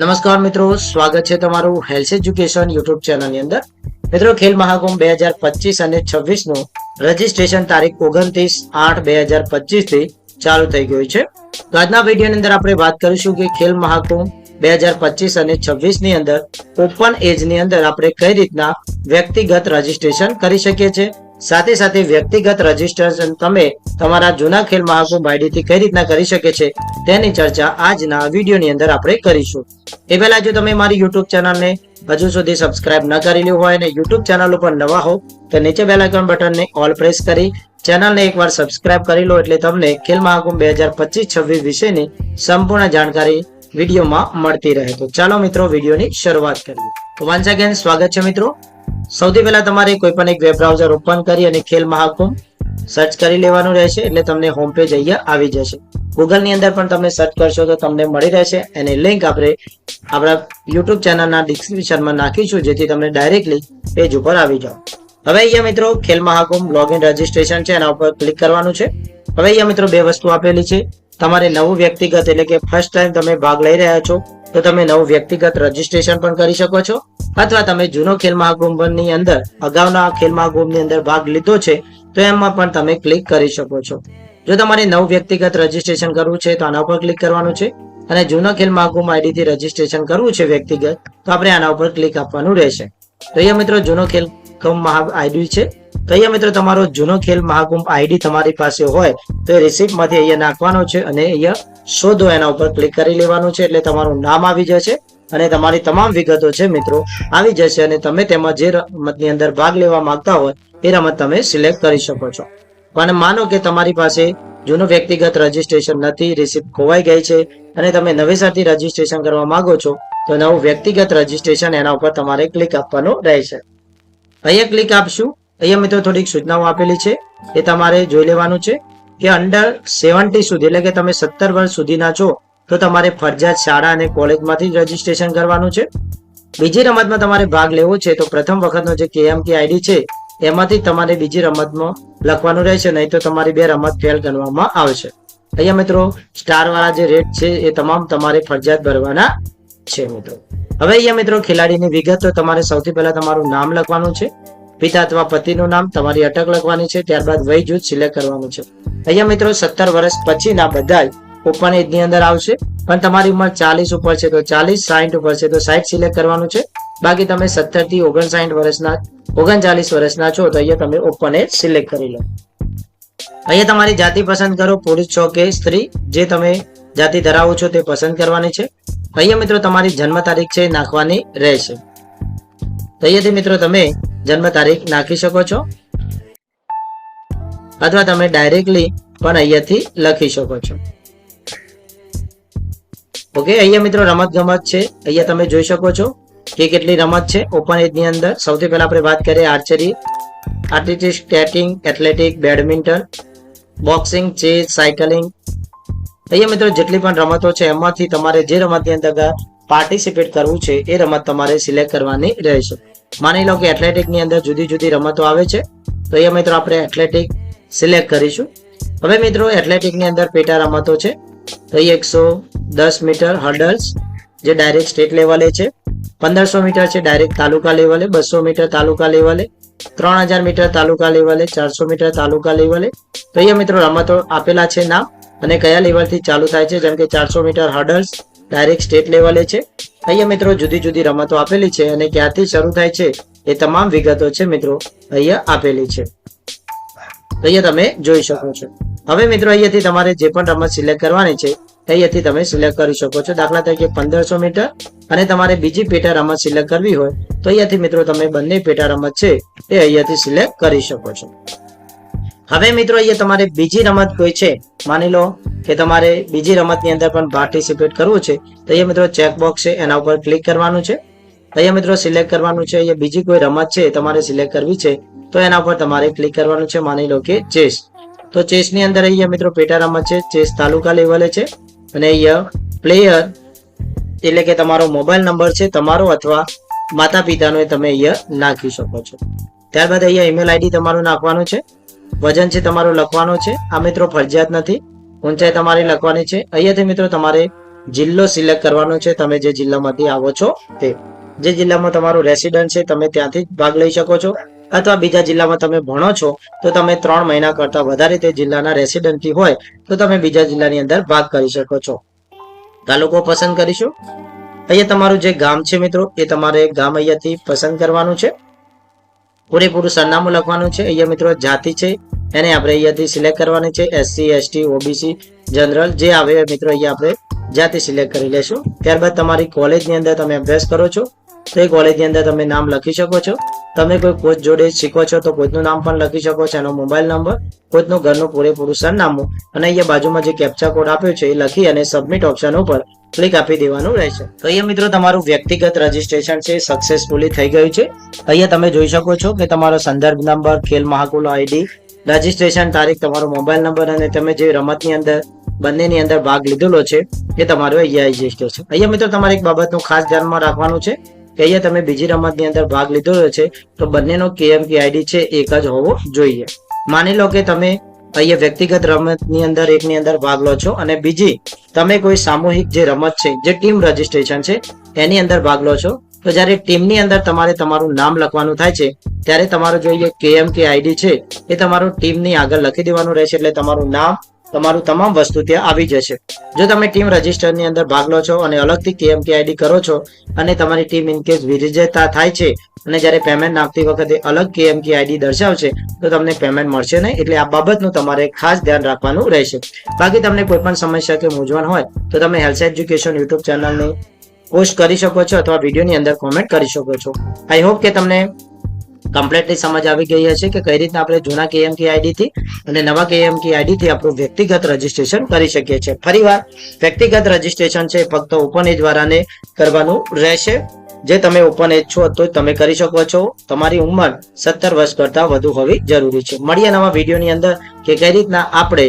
નમસ્કાર મિત્રો, સ્વાગત છે તમારું હેલ્થ એજ્યુકેશન યુટ્યુબ ચેનલની અંદર. મિત્રો, ખેલ મહાકુંભ બે હજાર પચીસ અને છવ્વીસનું રજીસ્ટ્રેશન તારીખ ઓગણત્રીસ આઠ બે હજાર પચીસથી ચાલુ થઈ ગયું છે. તો આજના વિડીયોની અંદર આપણે વાત કરીશું કે ખેલ મહાકુંભ બે હજાર પચીસ અને છવ્વીસની અંદર ઓપન એજની અંદર આપણે કઈ રીતના વ્યક્તિગત રજીસ્ટ્રેશન કરી શકીએ છીએ. સાથે સાથે વ્યક્તિગત રજીસ્ટ્રેશન તમે તમારા જૂના ખેલ મહાકુંભ આઈડીથી કઈ રીતના કરી શકે છે તેની ચર્ચા આજના વિડીયોની અંદર આપણે કરીશું. એ પહેલા જો તમે મારી યુટ્યુબ ચેનલને હજુ સુધી સબસ્ક્રાઇબ ન કરેલી હોય અને યુટ્યુબ ચેનલ ઉપર નવા હો, તો નીચે બેલ બટનને ઓલ પ્રેસ કરી ચેનલને એકવાર સબસ્ક્રાઇબ કરી લો એટલે તમને ખેલ મહાકુંભ બે હજાર પચીસ છવ્વીસ વિશેની સંપૂર્ણ જાણકારી વિડીયોમાં મળતી રહે. તો ચાલો મિત્રો વિડીયોની શરૂઆત કરીએ. તો વન્સ અગેન સ્વાગત છે મિત્રો. સૌથી પહેલા તમારે કોઈ પણ એક વેબ બ્રાઉઝર ઓપન કરી અને ખેલ મહાકુંભ સર્ચ કરી લેવાનું રહેશે, એટલે તમને હોમ પેજ અહીંયા આવી જશે. ગૂગલની અંદર પણ તમે સર્ચ કરશો તો તમને મળી રહેશે. એની લિંક આપણે આપણા યુટ્યુબ ચેનલના ડિસ્ક્રિપ્શનમાં નાખીશું, જેથી તમને ડાયરેક્ટલી પેજ ઉપર આવી જાઓ. હવે અહીંયા મિત્રો ખેલ મહાકુંભ લોગિન રજીસ્ટ્રેશન છે, એના ઉપર ક્લિક કરવાનું છે. હવે અહીંયા મિત્રો બે વસ્તુ આપેલી છે. તમારે નવું વ્યક્તિગત એટલે કે ફર્સ્ટ ટાઈમ તમે ભાગ લઈ રહ્યા છો, તો તમે નવું વ્યક્તિગત રજીસ્ટ્રેશન પણ કરી શકો છો. અથવા તમે જૂનો ખેલ મહાકુંભની અંદર, અગાઉના ખેલ મહાકુંભની અંદર ભાગ લીધો છે, તો એમાં પણ તમે ક્લિક કરી શકો છો. જો તમારે નવું વ્યક્તિગત રજીસ્ટ્રેશન કરવું છે, તો આના ઉપર ક્લિક કરવાનું છે. અને જૂનો ખેલ મહાકુંભ આઈડી થી રજીસ્ટ્રેશન કરવું છે વ્યક્તિગત, તો આપણે આના ઉપર ક્લિક આપવાનું રહેશે. તો અહીંયા મિત્રો જૂનો ખેલ મહા આઈડી છે. તો અહીંયા મિત્રો તમારો જૂનો ખેલ મહાકુંભ આઈડી તમારી પાસે હોય તો એ રિસિપ્ટમાંથી અહીંયા નાખવાનો છે અને અહીંયા શોધો એના ઉપર ક્લિક કરી લેવાનું છે એટલે તમારું નામ આવી જશે અને તમારી તમામ વિગતો છે મિત્રો આવી જશે અને તમે તેમાં જે રમતની અંદર ભાગ લેવા માંગતા હોય એ રમત તમે સિલેક્ટ કરી શકો છો. પણ માનો કે તમારી પાસે જૂનું વ્યક્તિગત રજીસ્ટ્રેશન નથી રિસિપ્ટ ખોવાઈ ગઈ છે અને તમે નવેસરથી રજીસ્ટ્રેશન કરવા માંગો છો તો નવું વ્યક્તિગત રજીસ્ટ્રેશન એના ઉપર તમારે ક્લિક આપવાનું રહેશે. અહીંયા ક્લિક આપશું. અહીંયા મિત્રો થોડીક સૂચનાઓ આપેલી છે એ તમારે જોઈ લેવાનું છે કે અંડર સેવન્ટી સુધી, એટલે કે તમે સત્તર વર્ષ સુધીના છો, તો તમારે ફરજિયાત શાળા અને કોલેજમાંથી જ રજીસ્ટ્રેશન કરવાનું છે. બીજી રમતમાં તમારે ભાગ લેવો છે, તો પ્રથમ વખતનો જે કેએમકે આઈડી છે, એમાંથી તમારે બીજી રમતમાં લખવાનું રહેશે, નહીં તો તમારી બે રમત ફેલ કરવામાં આવશે. અહીંયા મિત્રો સ્ટાર વાળા જે રેટ છે, એ તમામ તમારે ફરજિયાત ભરવાના છે મિત્રો. હવે અહીંયા મિત્રો ખેલાડીની વિગત તો તમારે સૌથી પહેલા તમારું નામ લખવાનું છે. પિતા અથવા પતિનું નામ તમારી અટક લખવાની છે, ત્યારબાદ વય જૂથ સિલેક્ટ કરવાનું છે. અહીંયા મિત્રો સત્તર વર્ષ પછીના બધા ઓપન એજની અંદર આવશે, પણ તમારી ઉંમર ચાલીસ ઉપર છે, તો ચાલીસ સાઠ ઉપર છે, તો સાઠ સિલેક્ટ કરવાનું છે. બાકી તમે સત્તરથી ઓગણસાઠ વર્ષના, ઓગણચાલીસ વર્ષના છો, તો અહીંયા તમે ઓપન એજ સિલેક્ટ કરી લો. અહીંયા તમારી જાતિ પસંદ કરો, પુરુષ છો કે સ્ત્રી, જે તમે જાતિ ધરાવો છો તે પસંદ કરવાની છે. અહીંયા મિત્રો તમારી જન્મ તારીખ છે નાખવાની રહેશે. તો અહીંયાથી મિત્રો તમે જન્મ તારીખ નાખી શકો છો. અથવા તમે ડાયરેક્ટલી પણ અહીંયાથી લખી શકો છો. ઓકે અહીંયા મિત્રો રમત ગમત છે. અહીંયા તમે જોઈ શકો છો કે કેટલી રમત છે. ઓપન એજની અંદર સૌથી પહેલા આપણે વાત કરીએ archery artistic skating athletic badminton boxing chess cycling અહીંયા મિત્રો જેટલી પણ રમતો છે, એમાંથી તમારે જે રમતની અંદર પાર્ટિસિપેટ કરવું છે, એ રમત તમારે સિલેક્ટ કરવાની રહેશે. માની લો કે એથ્લેટિકની અંદર જુદી જુદી રમતો આવે છે, તો અહીંયા મિત્રો આપણે એથ્લેટિક સિલેક્ટ કરીશું. હવે મિત્રો એથ્લેટિકની અંદર પેટા રમતો છે, તો અહીં એકસો દસ મીટર હર્ડલ્સ જે ડાયરેક્ટ સ્ટેટ લેવલે છે, પંદરસો મીટર છે ડાયરેક્ટ તાલુકા લેવલે બસો મીટર તાલુકા લેવલે ત્રણ હજાર મીટર તાલુકા લેવલે ચારસો મીટર તાલુકા લેવલે તો અહીંયા મિત્રો રમતો આપેલા છે નામ અને કયા લેવલથી ચાલુ થાય છે, જેમ કે ચારસો મીટર હર્ડલ્સ ડાયરેક્ટ સ્ટેટ લેવલે છે અહીંયા મિત્રો જુદી જુદી રમતો આપેલી છે અને ક્યાંથી શરૂ થાય છે એ તમામ વિગતો છે મિત્રો અહીંયા આપેલી છે. અહીંયા તમે જોઈ શકો છો. હવે મિત્રો અહીંયાથી તમારે જે પણ રમત સિલેક્ટ કરવાની છે, અહીંયાથી તમે સિલેક્ટ કરી શકો છો. દાખલા તરીકે પંદરસો મીટર અને તમારે બીજી પેટા રમત સિલેક્ટ કરવી હોય, તો અહીંયાથી મિત્રો તમે બંને પેટા રમત છે એ અહીંયાથી સિલેક્ટ કરી શકો છો. હવે મિત્રો, અહીંયા તમારે બીજી રમત કોઈ છે? માની લો કે તમારે બીજી રમતની અંદર પણ પાર્ટિસિપેટ કરવું છે, તો અહીંયા મિત્રો ચેકબોક્સ છે, એના ઉપર ક્લિક કરવાનું છે. અહીંયા મિત્રો સિલેક્ટ કરવાનું છે, અહીંયા બીજી કોઈ રમત છે તમારે સિલેક્ટ કરવી છે, તો એના ઉપર તમારે ક્લિક કરવાનું છે, માની લો કે ચેસ તો ચેસની અંદર અહીંયા મિત્રો પેટા રમત છે ચેસ તાલુકા લેવલે છે, અને અહીંયા પ્લેયર એટલે કે તમારો મોબાઈલ નંબર છે, તમારો અથવા માતા પિતાનો એ તમે અહીંયા નાખી શકો છો. ત્યારબાદ અહીંયા ઈમેલ આઈડી તમારું નાખવાનું છે વજન છે તમારું લખવાનું છે. આ મિત્રો ફરજિયાત નથી. ઊંચાઈ તમારી લખવાની છે. અહીંયાથી મિત્રો તમારે જિલ્લો સિલેક્ટ કરવાનો છે. તમે જે જિલ્લામાંથી આવો છો તે. જે જિલ્લામાં તમારું રેસિડન્ટ છે, તમે ત્યાંથી ભાગ લઈ શકો છો. અથવા બીજા જિલ્લામાં તમે ભણો છો, તો તમે ત્રણ મહિના કરતા વધારે તે જિલ્લાના રેસિડન્ટથી હોય, તો તમે બીજા જિલ્લાની અંદર ભાગ કરી શકો છો. તાલુકો પસંદ કરીશું. અહીંયા તમારું જે ગામ છે મિત્રો, એ તમારે ગામ અહીંયાથી પસંદ કરવાનું છે. પૂરેપૂરું સરનામું લખવાનું છે. અહીંયા મિત્રો જાતિ છે. એને આપણે અહીંયાથી સિલેક્ટ કરવાની છે. એસસી એસટી ઓબીસી જનરલ જે આવે મિત્રો અહીંયા આપણે જાતિ સિલેક્ટ કરી લેશું. ત્યારબાદ તમારી કોલેજની અંદર તમે અભ્યાસ કરો છો. તો એ કોલેજની અંદર તમે નામ લખી શકો છો. તમે કોઈ કોચ જોડે શીખો છો તો કોચનું નામ પણ લખી શકો છો. એનો મોબાઈલ નંબર, કોચનું ઘરનું પૂરેપૂરું સરનામું અને અહીંયા બાજુમાં જે કેપ્ચા કોડ આપ્યો છે એ લખી અને સબમિટ ઓપ્શન ઉપર ક્લિક આપી દેવાનું રહેશે. તો અહીંયા મિત્રો તમારું વ્યક્તિગત રજીસ્ટ્રેશન છે સક્સેસફુલી થઈ ગયું છે. અહીંયા તમે જોઈ શકો છો કે તમારો સંદર્ભ નંબર, ખેલ મહાકુલ આઈડી રજીસ્ટ્રેશન તારીખ, તમારો મોબાઈલ નંબર અને તમે જે રમતની અંદર, બંનેની અંદર ભાગ લીધેલો છે, એ તમારો અહીંયા આવી જશે અહીંયા મિત્રો તમારે એક બાબતનું ખાસ ધ્યાનમાં રાખવાનું છે કે અહીંયા તમે બીજી રમતની અંદર ભાગ લીધેલો છે, તો બંનેનો કેએમકે આઈડી છે, એક જ હોવો જોઈએ. માની લો કે તમે અહીંયા વ્યક્તિગત રમતની અંદર એકની અંદર ભાગ લો છો. અને બીજી, તમે કોઈ સામૂહિક જે રમત છે, જે ટીમ રજીસ્ટ્રેશન છે, એની અંદર ભાગ લો છો. તો જ્યારે ટીમની અંદર તમારે તમારું નામ લખવાનું થાય છે, ત્યારે તમારું જોઈએ કેએમકે આઈડી છે, એ તમારું ટીમની આગળ લખી દેવાનું રહેશે, એટલે તમારું નામ તમારું તમામ વસ્તુ ત્યાં આવી જશે. જો તમે ટીમ રજિસ્ટરની અંદર ભાગ લો છો અને અલગથી કેએમકે આઈડી કરો છો અને તમારી ટીમ ઇનકેસ વિજેતા થાય છે અને જ્યારે પેમેન્ટ આપતી વખતે અલગ કેએમકે આઈડી દર્શાવશે, તો તમને પેમેન્ટ મળશે નહીં. એટલે આ બાબતનું તમારે ખાસ ધ્યાન રાખવાનું રહેશે. બાકી તમને કોઈ પણ સમસ્યા કે મૂંઝવણ હોય, તો તમે હેલ્થ એજ્યુકેશન યુટ્યુબ ચેનલની પોસ્ટ કરી શકો છો અથવા વિડીયોની અંદર કોમેન્ટ કરી શકો છો. આઈ હોપ કે તમને કમ્પ્લીટલી સમજ આવી ગઈ હશે કે કઈ રીતના આપણે જૂના કેએમકી આઈડી થી અને નવા કેએમકી આઈડી થી આપણું વ્યક્તિગત રજીસ્ટ્રેશન કરી શકીએ છીએ. ફરીવાર, વ્યક્તિગત રજીસ્ટ્રેશન છે ફક્ત ઓપન એજ વાળાને કરવાનું રહેશે. જે તમે ઓપન એજ છો તો તમે કરી શકો છો. તમારી ઉંમર સત્તર વર્ષ કરતા વધુ હોવી જરૂરી છે. મળીએ નવા વિડીયોની અંદર કે કઈ રીતના આપણે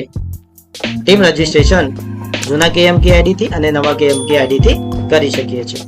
ટીમ રજીસ્ટ્રેશન જૂના કેએમકી આઈડી થી અને નવા કેએમકી આઈડી થી કરી શકીએ છીએ.